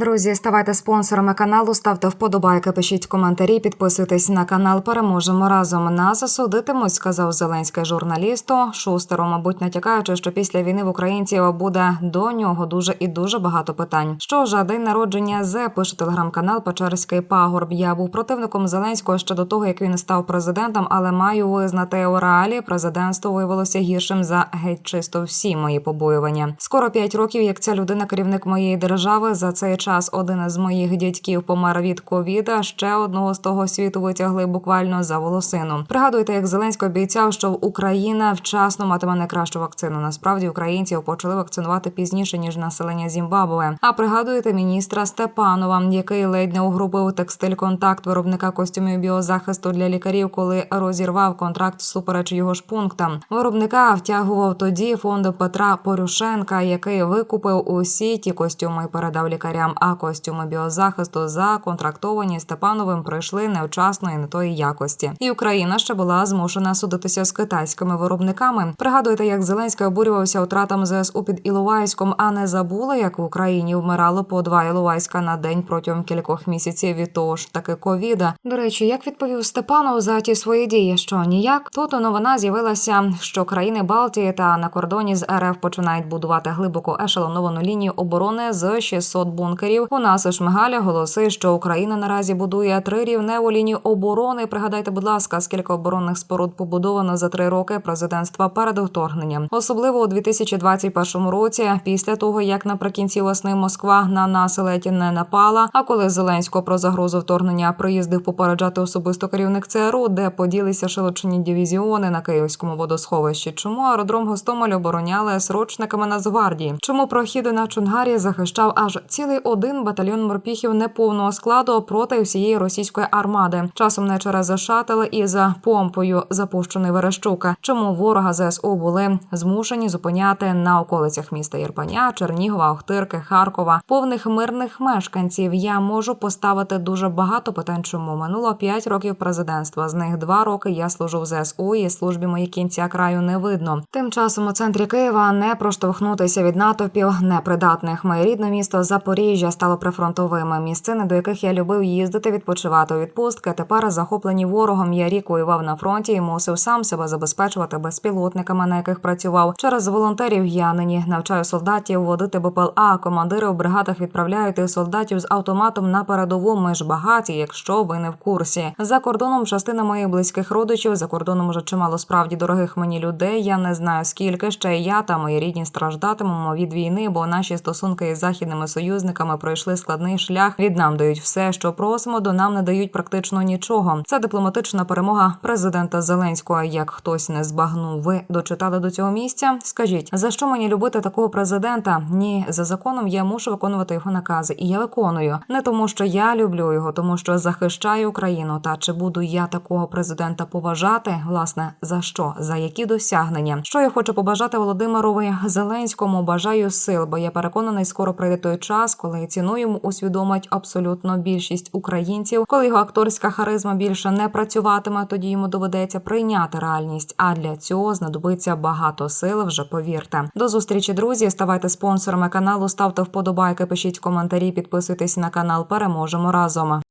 Друзі, ставайте спонсорами каналу, ставте вподобайки, пишіть коментарі, підписуйтесь на канал. Переможемо разом. Нас засудитимуть, сказав Зеленський журналісту. Шустеру, мабуть, натякаючи, що після війни в українців буде до нього дуже і дуже багато питань. Що ж, день народження Зе пише телеграм-канал Печерський пагорб. Я був противником Зеленського ще до того, як він став президентом, але маю визнати у реалі президентство виявилося гіршим за геть чисто всі мої побоювання. Скоро п'ять років, як ця людина, керівник моєї держави, за цей час один із моїх дядьків помер від ковіда. Ще одного з того світу витягли буквально за волосину. Пригадуйте, як Зеленський обіцяв, що Україна вчасно матиме найкращу вакцину. Насправді українців почали вакцинувати пізніше ніж населення Зімбабве. А пригадуєте міністра Степанова, який ледь не угробив текстиль контакт виробника костюмів біозахисту для лікарів, коли розірвав контракт всупереч його ж пунктам. Виробника втягував тоді фонд Петра Порюшенка, який викупив усі ті костюми і передав лікарям. А костюми біозахисту законтрактовані Степановим пройшли невчасно і не тої якості. І Україна ще була змушена судитися з китайськими виробниками. Пригадуєте, як Зеленський обурювався втратам ЗСУ під Іловайськом, а не забули, як в Україні вмирало по два Іловайська на день протягом кількох місяців від того ж таки ковіда. До речі, як відповів Степанов за ті свої дії, що ніяк тут новина з'явилася, що країни Балтії та на кордоні з РФ починають будувати глибоко ешелоновану лінію оборони з 600 бункерів. У нас у Шмигаля голоси, що Україна наразі будує трирівневу лінію оборони. Пригадайте, будь ласка, скільки оборонних споруд побудовано за три роки президентства перед вторгненням, особливо у 2021 році, після того як наприкінці весни Москва на нас ледь не напала. А коли Зеленського про загрозу вторгнення приїздив попереджати особисто керівник ЦРУ, де поділися шелочені дивізіони на київському водосховищі. Чому аеродром Гостомель обороняли срочниками Нацгвардії? Чому прохід на Чунгарі захищав аж цілий один батальйон морпіхів неповного складу проти всієї російської армади? Часом не через шатели і за помпою запущений Верещука. Чому ворога ЗСУ були змушені зупиняти на околицях міста Єрпеня, Чернігова, Охтирки, Харкова, повних мирних мешканців? Я можу поставити дуже багато питань. Чому минуло 5 років президентства? З них 2 роки я служу в ЗСУ і службі мої кінця краю не видно. Тим часом у центрі Києва не проштовхнутися від натовпів непридатних. Моє рідне місто Запоріжжя стало прифронтовими місцини, до яких я любив їздити, відпочивати у відпустки. Тепер захоплені ворогом. Я рік воював на фронті і мусив сам себе забезпечувати безпілотниками, на яких працював. Через волонтерів я нині навчаю солдатів водити БПЛА. Командири в бригадах відправляють тих солдатів з автоматом на передову. Ми ж багаті, якщо ви не в курсі. За кордоном частина моїх близьких родичів. За кордоном вже чимало справді дорогих мені людей. Я не знаю скільки ще я та мої рідні страждатимемо від війни, бо наші стосунки із західними союзниками пройшли складний шлях. Від нам дають все, що просимо, до нам не дають практично нічого. Це дипломатична перемога президента Зеленського. Як хтось не збагнув, ви дочитали до цього місця? Скажіть, за що мені любити такого президента? Ні, за законом я мушу виконувати його накази, і я виконую не тому, що я люблю його, тому що захищаю Україну. Та чи буду я такого президента поважати? Власне, за що? За які досягнення? Що я хочу побажати Володимирові Зеленському? Бажаю сил, бо я переконаний, скоро прийде той час, коли ціну йому усвідомить абсолютно більшість українців. Коли його акторська харизма більше не працюватиме, тоді йому доведеться прийняти реальність. А для цього знадобиться багато сил. Вже повірте. До зустрічі, друзі. Ставайте спонсорами каналу, ставте вподобайки, пишіть коментарі, підписуйтесь на канал. Переможемо разом.